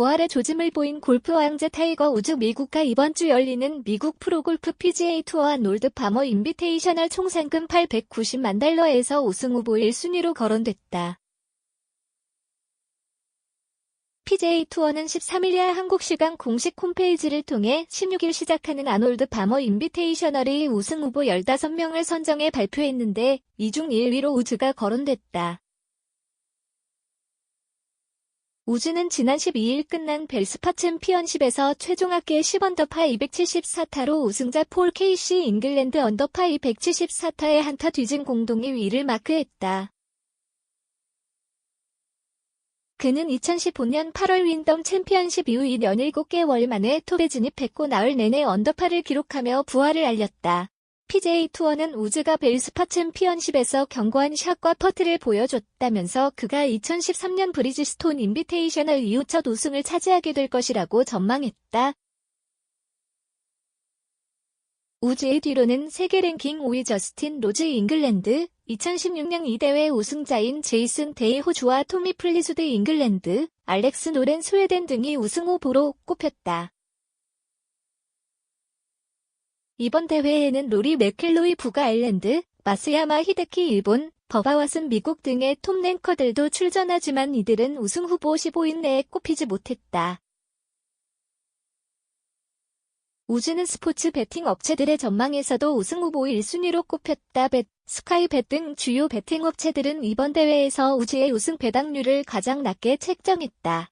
부활의 조짐을 보인 골프 왕자 타이거 우즈 미국과 이번 주 열리는 미국 프로골프 PGA 투어 놀드 파머 인비테이셔널 총 상금 890만 달러에서 우승 후보 1순위로 거론됐다. PJ 투어는 13일날 한국 시간 공식 홈페이지를 통해 16일 시작하는 아놀드 바머 인비테이셔널의 우승 후보 15명을 선정해 발표했는데 이 중 1위로 우즈가 거론됐다. 우즈는 지난 12일 끝난 벨스파 챔피언십에서 최종 합계 10언더파 274타로 우승자 폴 케이시 잉글랜드 언더파 274타의 한타 뒤진 공동 2위를 마크했다. 그는 2015년 8월 윈덤 챔피언십 이후 2년 7개월 만에 톱에 진입했고 나흘 내내 언더파를 기록하며 부활을 알렸다. PJ 투어는 우즈가 벨스파 챔피언십에서 견고한 샷과 퍼트를 보여줬다면서 그가 2013년 브리지스톤 인비테이셔널 이후 첫 우승을 차지하게 될 것이라고 전망했다. 우즈의 뒤로는 세계 랭킹 5위 저스틴 로즈 잉글랜드, 2016년 이 대회 우승자인 제이슨 데이 호주와 토미 플리수드 잉글랜드, 알렉스 노렌 스웨덴 등이 우승 후보로 꼽혔다. 이번 대회에는 로리 맥켈로이 북아 아일랜드, 마스야마 히데키 일본, 버바와슨 미국 등의 톱 랭커들도 출전하지만 이들은 우승 후보 15인 내에 꼽히지 못했다. 우즈는 스포츠 베팅 업체들의 전망에서도 우승 후보 1순위로 꼽혔다. 벳, 스카이벳 등 주요 베팅 업체들은 이번 대회에서 우즈의 우승 배당률을 가장 낮게 책정했다.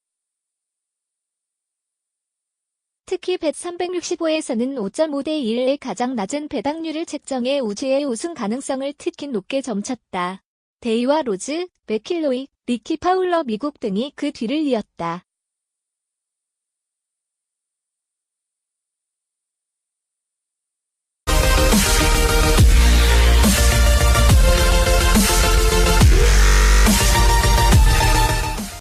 특히 벳 365에서는 5.5대 1의 가장 낮은 배당률을 책정해 우즈의 우승 가능성을 특히 높게 점쳤다. 데이와 로즈, 맥킬로이, 리키 파울러 미국 등이 그 뒤를 이었다.